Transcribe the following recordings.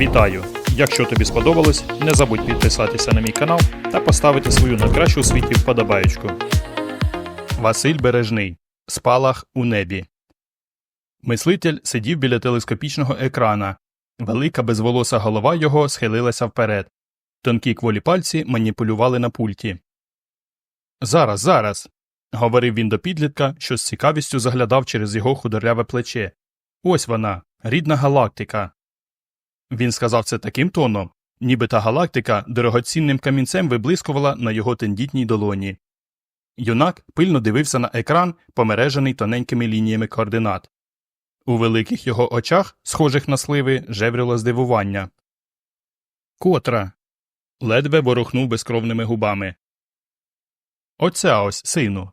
Вітаю! Якщо тобі сподобалось, не забудь підписатися на мій канал та поставити свою найкращу у світі вподобаєчку. Василь Бережний. Спалах у небі. Мислитель сидів біля телескопічного екрана. Велика безволоса голова його схилилася вперед. Тонкі кволі пальці маніпулювали на пульті. Зараз, зараз. говорив він до підлітка, що з цікавістю заглядав через його худорляве плече. Ось вона, рідна галактика. Він сказав це таким тоном, ніби та галактика дорогоцінним камінцем виблискувала на його тендітній долоні. Юнак пильно дивився на екран, помережений тоненькими лініями координат. У великих його очах, схожих на сливи, жевріло здивування. Котра. ледве ворухнув безкровними губами. Оця ось, сину.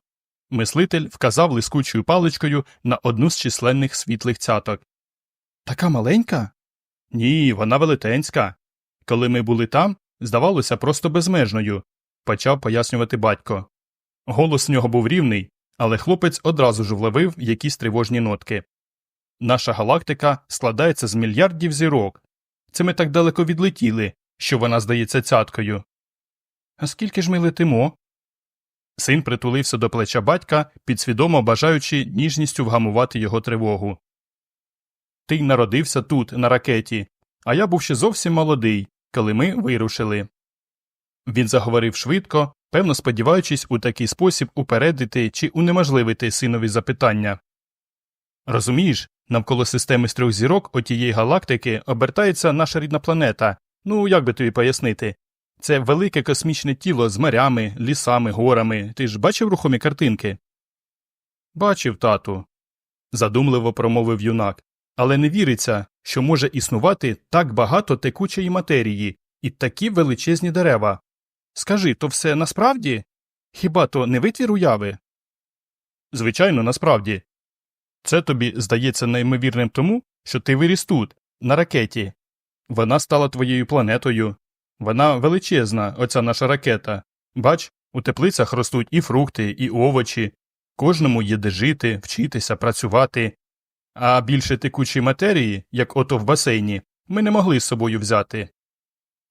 Мислитель вказав лискучою паличкою на одну з численних світлих цяток. Така маленька? Ні, вона велетенська. Коли ми були там, здавалося просто безмежною, почав пояснювати батько. Голос в нього був рівний, але хлопець одразу ж вловив якісь тривожні нотки. Наша галактика складається з мільярдів зірок. Це ми так далеко відлетіли, що вона здається цяткою. А скільки ж ми летимо? Син притулився до плеча батька, підсвідомо бажаючи ніжністю вгамувати його тривогу. Ти народився тут, на ракеті, а я був ще зовсім молодий, коли ми вирушили. Він заговорив швидко, певно сподіваючись у такий спосіб упередити чи унеможливити синові запитання. Розумієш, навколо системи з трьох зірок отієї галактики обертається наша рідна планета. Ну, як би тобі пояснити? Це велике космічне тіло з морями, лісами, горами. Ти ж бачив рухомі картинки? Бачив, тату, задумливо промовив юнак. Але не віриться, що може існувати так багато текучої матерії і такі величезні дерева. Скажи, то все насправді? Хіба то не витвір уяви? Звичайно, насправді. Це тобі здається неймовірним тому, що ти виріс тут, на ракеті. Вона стала твоєю планетою. Вона величезна, оця наша ракета. Бач, у теплицях ростуть і фрукти, і овочі, кожному є де жити, вчитися, працювати. А більше текучої матерії, як ото в басейні, ми не могли з собою взяти.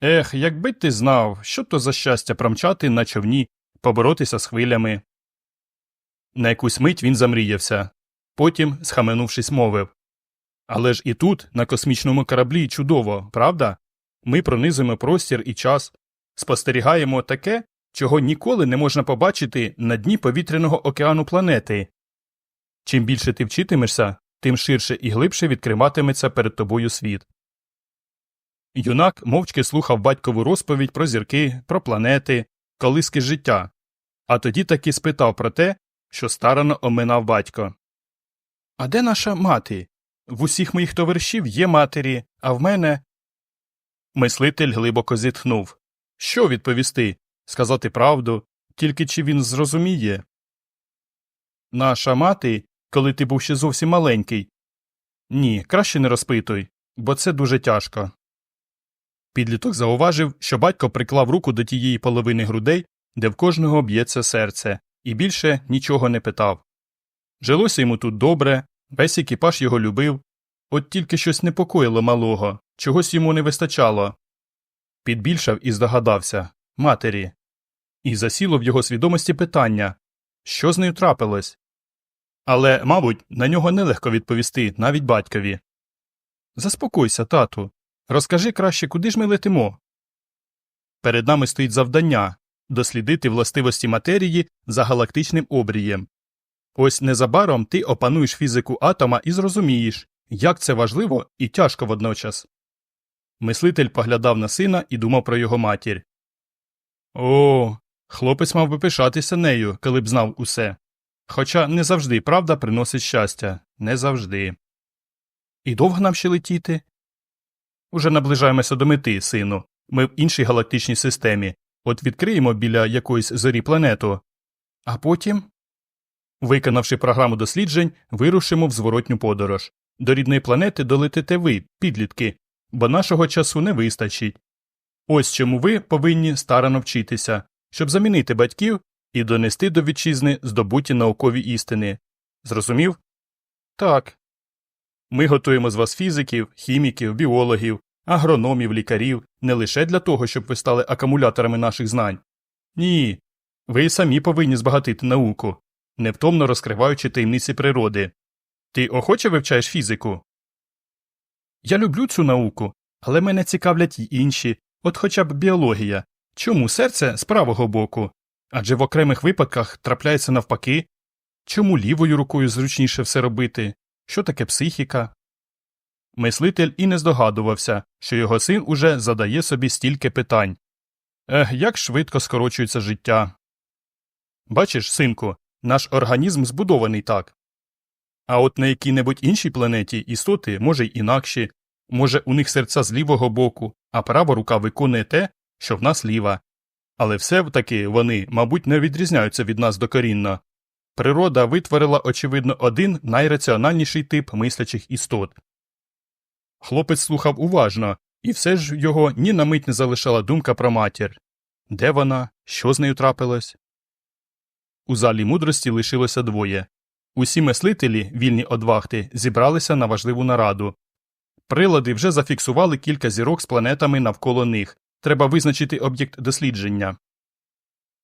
Ех, якби ти знав, що то за щастя промчати на човні, поборотися з хвилями. На якусь мить він замріявся. Потім, схаменувшись, мовив Але ж і тут, на космічному кораблі, чудово, правда? Ми пронизуємо простір і час, спостерігаємо таке, чого ніколи не можна побачити на дні повітряного океану планети. Чим більше ти вчитимешся, тим ширше і глибше відкриватиметься перед тобою світ. Юнак мовчки слухав батькову розповідь про зірки, про планети, колиски життя, а тоді таки спитав про те, що старано оминав батько. А де наша мати? В усіх моїх товаришів є матері, а в мене. Мислитель глибоко зітхнув. Що відповісти? Сказати правду, тільки чи він зрозуміє? Наша мати, коли ти був ще зовсім маленький. Ні, краще не розпитуй, бо це дуже тяжко. Підліток зауважив, що батько приклав руку до тієї половини грудей, де в кожного б'ється серце, і більше нічого не питав. Жилося йому тут добре, весь екіпаж його любив, от тільки щось непокоїло малого, чогось йому не вистачало. Підбільшав і здогадався матері. І засіло в його свідомості питання що з нею трапилось? Але, мабуть, на нього нелегко відповісти навіть батькові. Заспокойся, тату. Розкажи краще, куди ж ми летимо. Перед нами стоїть завдання дослідити властивості матерії за галактичним обрієм. Ось незабаром ти опануєш фізику атома і зрозумієш, як це важливо і тяжко водночас. Мислитель поглядав на сина і думав про його матір. О, хлопець мав би пишатися нею, коли б знав усе. Хоча не завжди правда приносить щастя, не завжди. І довго нам ще летіти? Уже наближаємося до мети, сину. Ми в іншій галактичній системі. От відкриємо біля якоїсь зорі планету. А потім. Виконавши програму досліджень, вирушимо в зворотню подорож. До рідної планети долетите ви, підлітки, бо нашого часу не вистачить. Ось чому ви повинні старано вчитися, щоб замінити батьків і донести до вітчизни здобуті наукові істини. Зрозумів? Так. Ми готуємо з вас фізиків, хіміків, біологів, агрономів, лікарів не лише для того, щоб ви стали акумуляторами наших знань. Ні. Ви самі повинні збагатити науку, невтомно розкриваючи таємниці природи. Ти охоче вивчаєш фізику? Я люблю цю науку, але мене цікавлять й інші, от хоча б біологія. Чому серце з правого боку? Адже в окремих випадках трапляється навпаки. Чому лівою рукою зручніше все робити? Що таке психіка? Мислитель і не здогадувався, що його син уже задає собі стільки питань. Ех, як швидко скорочується життя. Бачиш, синку, наш організм збудований так. А от на якій-небудь іншій планеті істоти, може, й інакші, може, у них серця з лівого боку, а права рука виконує те, що в нас ліва. Але все таки вони, мабуть, не відрізняються від нас докорінно. Природа витворила, очевидно, один найраціональніший тип мислячих істот. Хлопець слухав уважно, і все ж його ні на мить не залишала думка про матір. Де вона? Що з нею трапилось? У залі мудрості лишилося двоє. Усі мислителі, вільні од вахти, зібралися на важливу нараду. Прилади вже зафіксували кілька зірок з планетами навколо них. Треба визначити об'єкт дослідження.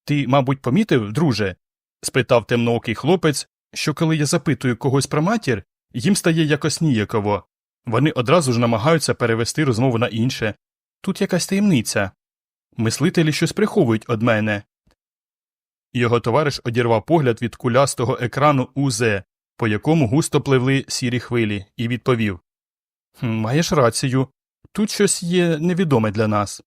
Ти, мабуть, помітив, друже? спитав темноокий хлопець, що коли я запитую когось про матір, їм стає якось ніяково. Вони одразу ж намагаються перевести розмову на інше. Тут якась таємниця. Мислителі щось приховують од мене. Його товариш одірвав погляд від кулястого екрану УЗ, по якому густо пливли сірі хвилі, і відповів Маєш рацію. Тут щось є невідоме для нас.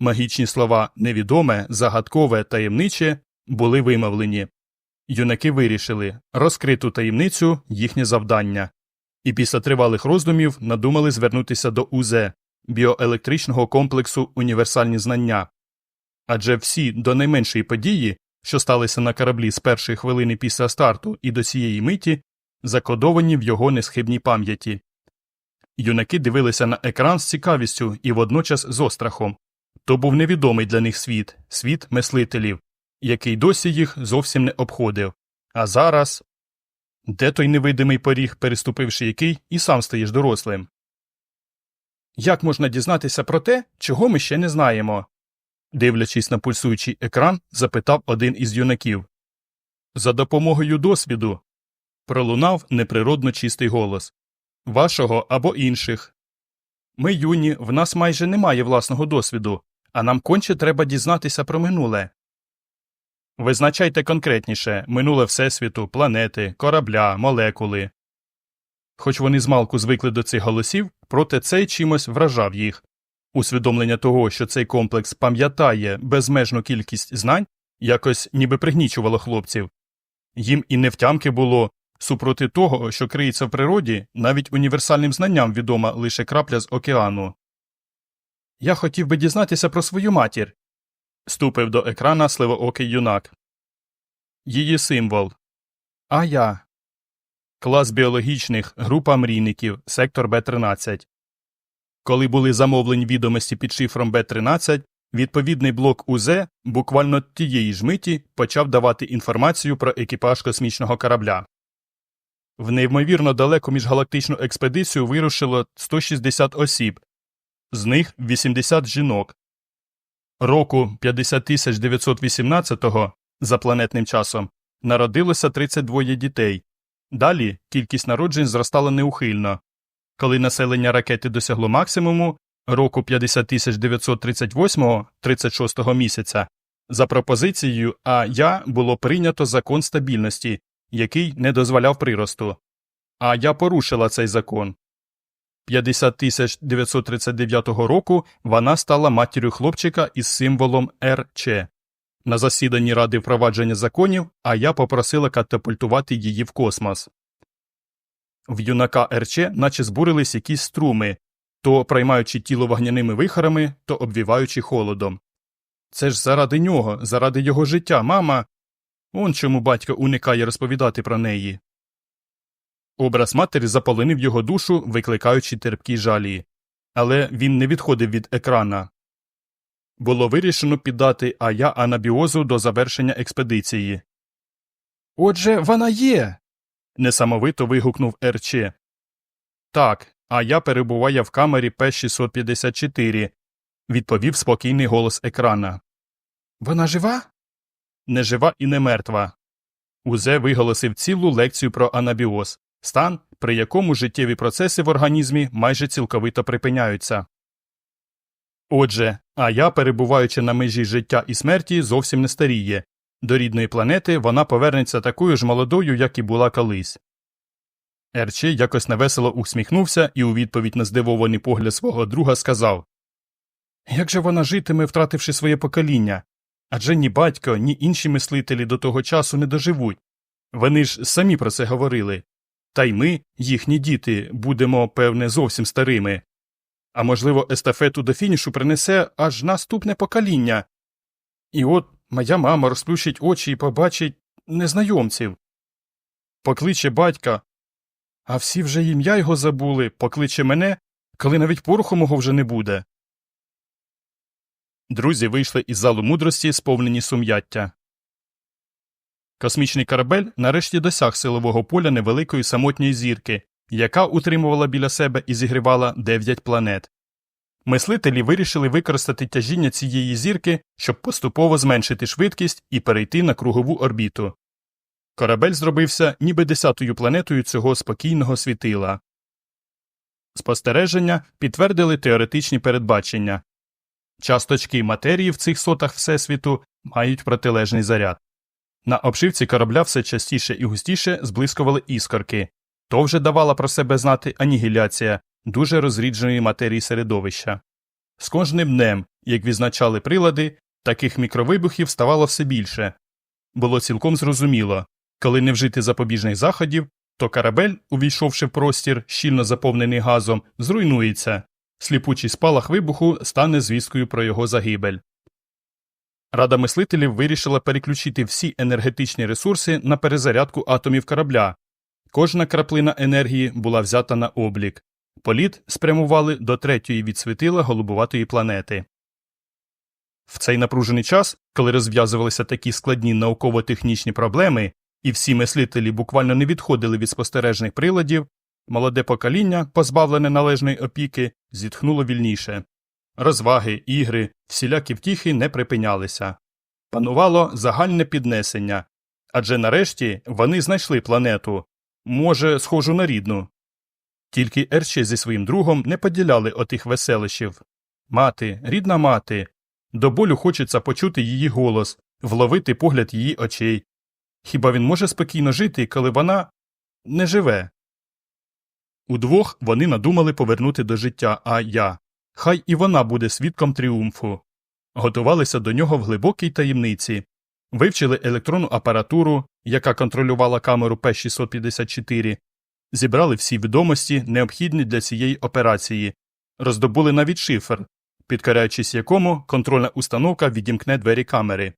Магічні слова невідоме, загадкове, таємниче були вимовлені. Юнаки вирішили розкриту таємницю їхнє завдання, і після тривалих роздумів надумали звернутися до УЗ біоелектричного комплексу універсальні знання. Адже всі до найменшої події, що сталися на кораблі з першої хвилини після старту і до цієї миті, закодовані в його несхибній пам'яті. Юнаки дивилися на екран з цікавістю і водночас з острахом. То був невідомий для них світ, світ мислителів, який досі їх зовсім не обходив. А зараз. Де той невидимий поріг, переступивши який, і сам стаєш дорослим? Як можна дізнатися про те, чого ми ще не знаємо? дивлячись на пульсуючий екран, запитав один із юнаків. За допомогою досвіду. пролунав неприродно чистий голос. Вашого або інших. Ми юні, в нас майже немає власного досвіду, а нам конче треба дізнатися про минуле. Визначайте конкретніше минуле Всесвіту, планети, корабля, молекули. Хоч вони змалку звикли до цих голосів, проте цей чимось вражав їх. Усвідомлення того, що цей комплекс пам'ятає безмежну кількість знань, якось ніби пригнічувало хлопців. Їм і невтямки було, супроти того, що криється в природі, навіть універсальним знанням відома лише крапля з океану. Я хотів би дізнатися про свою матір. Ступив до екрана сливоокий юнак. Її символ. А я. Клас біологічних, група мрійників, сектор Б13. Коли були замовлені відомості під шифром Б13, відповідний блок УЗ буквально тієї ж миті почав давати інформацію про екіпаж космічного корабля. В неймовірно далеку міжгалактичну експедицію вирушило 160 осіб, з них 80 жінок. Року 50918 за планетним часом народилося 32 дітей. Далі кількість народжень зростала неухильно. Коли населення ракети досягло максимуму року 50938 36 місяця, за пропозицією АЯ було прийнято закон стабільності, який не дозволяв приросту. А я порушила цей закон. 50 939 року вона стала матір'ю хлопчика із символом РЧ. На засіданні Ради впровадження законів, а я попросила катапультувати її в космос. В юнака РЧ наче збурились якісь струми, то приймаючи тіло вогняними вихорами, то обвіваючи холодом. Це ж заради нього, заради його життя, мама. Он чому батько уникає розповідати про неї. Образ матері заполонив його душу, викликаючи терпкі жалі. Але він не відходив від екрана. Було вирішено піддати Ая анабіозу до завершення експедиції. Отже, вона є. несамовито вигукнув Ерче. Так, а я перебуваю в камері П-654, відповів спокійний голос екрана. Вона жива? Не жива і не мертва. Узе виголосив цілу лекцію про анабіоз, стан, при якому життєві процеси в організмі майже цілковито припиняються. Отже, а я, перебуваючи на межі життя і смерті, зовсім не старіє. До рідної планети вона повернеться такою ж молодою, як і була колись. Ерче якось невесело усміхнувся і у відповідь на здивований погляд свого друга сказав Як же вона житиме, втративши своє покоління? Адже ні батько, ні інші мислителі до того часу не доживуть. Вони ж самі про це говорили. Та й ми, їхні діти, будемо, певне, зовсім старими. А можливо, естафету до фінішу принесе аж наступне покоління. І от моя мама розплющить очі і побачить незнайомців. Покличе батька, а всі вже ім'я його забули, покличе мене, коли навіть пороху мого вже не буде. Друзі вийшли із залу мудрості, сповнені сум'яття. Космічний корабель нарешті досяг силового поля невеликої самотньої зірки, яка утримувала біля себе і зігрівала дев'ять планет. Мислителі вирішили використати тяжіння цієї зірки, щоб поступово зменшити швидкість і перейти на кругову орбіту. Корабель зробився ніби десятою планетою цього спокійного світила. Спостереження підтвердили теоретичні передбачення. Часточки матерії в цих сотах Всесвіту мають протилежний заряд. На обшивці корабля все частіше і густіше зблискували іскорки, то вже давала про себе знати анігіляція дуже розрідженої матерії середовища. З кожним днем, як відзначали прилади, таких мікровибухів ставало все більше. Було цілком зрозуміло коли не вжити запобіжних заходів, то корабель, увійшовши в простір, щільно заповнений газом, зруйнується, сліпучий спалах вибуху стане звісткою про його загибель. Рада мислителів вирішила переключити всі енергетичні ресурси на перезарядку атомів корабля. Кожна краплина енергії була взята на облік. Політ спрямували до третьої від світила голубуватої планети. В цей напружений час, коли розв'язувалися такі складні науково-технічні проблеми, і всі мислителі буквально не відходили від спостережних приладів, молоде покоління, позбавлене належної опіки, зітхнуло вільніше. Розваги, ігри, всілякі втіхи не припинялися. Панувало загальне піднесення адже нарешті вони знайшли планету може, схожу на рідну. Тільки Ерче зі своїм другом не поділяли отих веселищів. Мати, рідна мати. До болю хочеться почути її голос, вловити погляд її очей. Хіба він може спокійно жити, коли вона не живе? Удвох вони надумали повернути до життя, а я. Хай і вона буде свідком тріумфу. Готувалися до нього в глибокій таємниці, вивчили електронну апаратуру, яка контролювала камеру П-654, зібрали всі відомості, необхідні для цієї операції, роздобули навіть шифр, підкоряючись якому контрольна установка відімкне двері камери.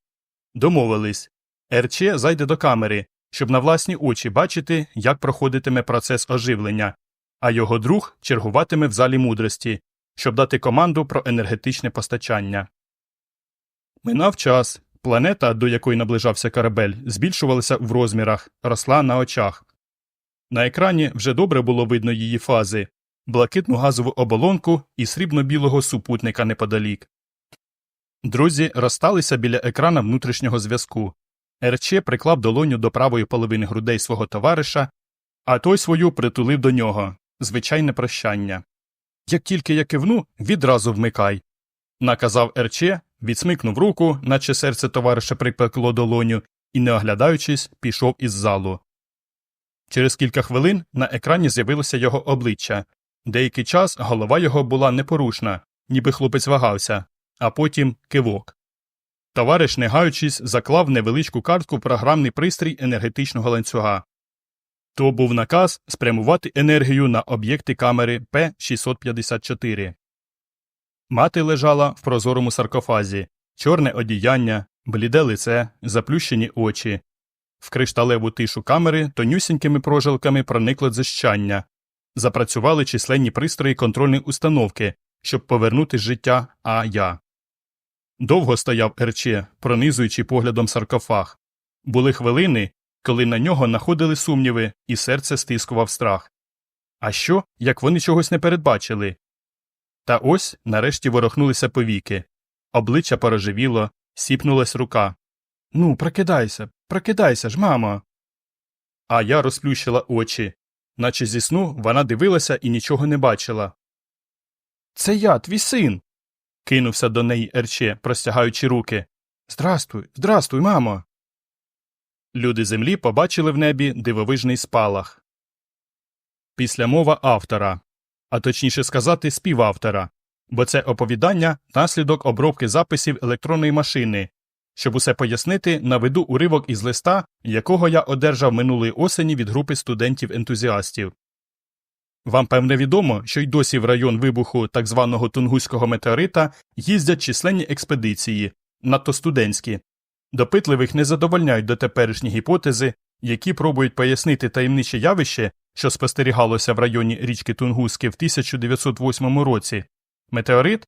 Домовились РЧ зайде до камери, щоб на власні очі бачити, як проходитиме процес оживлення, а його друг чергуватиме в залі мудрості, щоб дати команду про енергетичне постачання. Минав час. Планета, до якої наближався корабель, збільшувалася в розмірах, росла на очах. На екрані вже добре було видно її фази блакитну газову оболонку і срібно-білого супутника неподалік. Друзі розсталися біля екрана внутрішнього зв'язку. РЧ приклав долоню до правої половини грудей свого товариша, а той свою притулив до нього звичайне прощання. Як тільки я кивну, відразу вмикай. Наказав РЧ, відсмикнув руку, наче серце товариша припекло долоню, і, не оглядаючись, пішов із залу. Через кілька хвилин на екрані з'явилося його обличчя. Деякий час голова його була непорушна, ніби хлопець вагався, а потім кивок. Товариш, не гаючись, заклав невеличку картку в програмний пристрій енергетичного ланцюга. То був наказ спрямувати енергію на об'єкти камери П-654. Мати лежала в прозорому саркофазі, чорне одіяння, бліде лице, заплющені очі. В кришталеву тишу камери тонюсінькими прожилками проникло дзищання. Запрацювали численні пристрої контрольної установки, щоб повернути життя А я. Довго стояв Ерче, пронизуючи поглядом саркофаг. Були хвилини, коли на нього находили сумніви, і серце стискував страх. А що, як вони чогось не передбачили? Та ось нарешті ворохнулися повіки. Обличчя порожевіло, сіпнулась рука. Ну, прокидайся, прокидайся ж, мамо. А я розплющила очі. Наче зі сну вона дивилася і нічого не бачила. Це я, твій син. кинувся до неї Ерче, простягаючи руки. Здрастуй, здрастуй, мамо. Люди землі побачили в небі дивовижний спалах. Після мова автора, а точніше сказати, співавтора, бо це оповідання наслідок обробки записів електронної машини. Щоб усе пояснити, наведу уривок із листа, якого я одержав минулої осені від групи студентів-ентузіастів. Вам певне відомо, що й досі в район вибуху так званого Тунгуського метеорита їздять численні експедиції, надто студентські. Допитливих не задовольняють дотеперішні гіпотези, які пробують пояснити таємниче явище, що спостерігалося в районі річки Тунгуски в 1908 році. Метеорит?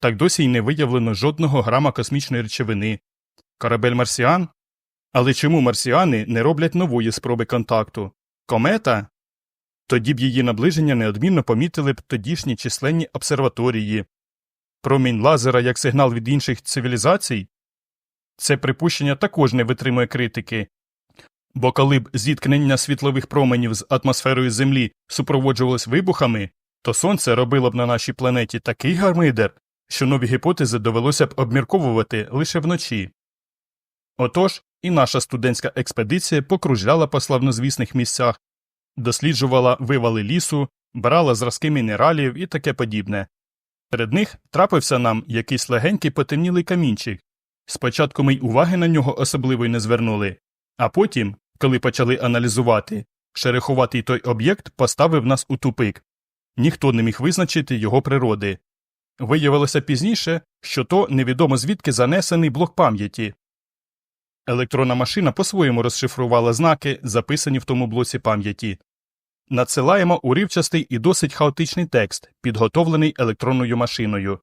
Так досі й не виявлено жодного грама космічної речовини. Корабель марсіан? Але чому марсіани не роблять нової спроби контакту? Комета? Тоді б її наближення неодмінно помітили б тодішні численні обсерваторії. Промінь лазера як сигнал від інших цивілізацій? Це припущення також не витримує критики. Бо коли б зіткнення світлових променів з атмосферою Землі супроводжувалось вибухами, то Сонце робило б на нашій планеті такий гармидер, що нові гіпотези довелося б обмірковувати лише вночі. Отож, і наша студентська експедиція покружляла по славнозвісних місцях, досліджувала вивали лісу, брала зразки мінералів і таке подібне. Серед них трапився нам якийсь легенький потемнілий камінчик. Спочатку ми й уваги на нього особливо й не звернули, а потім, коли почали аналізувати, шерехуватий той об'єкт поставив нас у тупик. Ніхто не міг визначити його природи. Виявилося пізніше, що то невідомо звідки занесений блок пам'яті. Електронна машина по-своєму розшифрувала знаки, записані в тому блоці пам'яті. Надсилаємо уривчастий і досить хаотичний текст, підготовлений електронною машиною.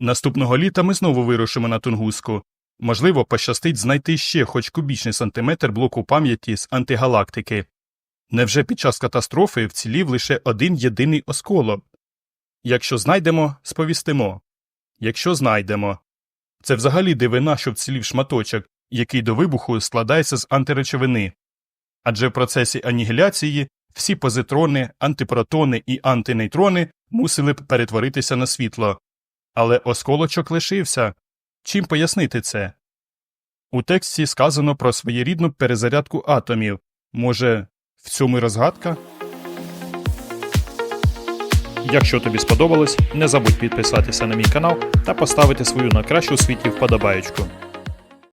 Наступного літа ми знову вирушимо на Тунгуску. Можливо, пощастить знайти ще хоч кубічний сантиметр блоку пам'яті з антигалактики. Невже під час катастрофи вцілів лише один єдиний осколок? Якщо знайдемо, сповістимо. Якщо знайдемо. Це взагалі дивина, що вцілів шматочок, який до вибуху складається з антиречовини. Адже в процесі анігіляції всі позитрони, антипротони і антинейтрони мусили б перетворитися на світло. Але осколочок лишився. Чим пояснити це? У тексті сказано про своєрідну перезарядку атомів. Може, в цьому й розгадка? Якщо тобі сподобалось, не забудь підписатися на мій канал та поставити свою на кращу у світі вподобаєчку.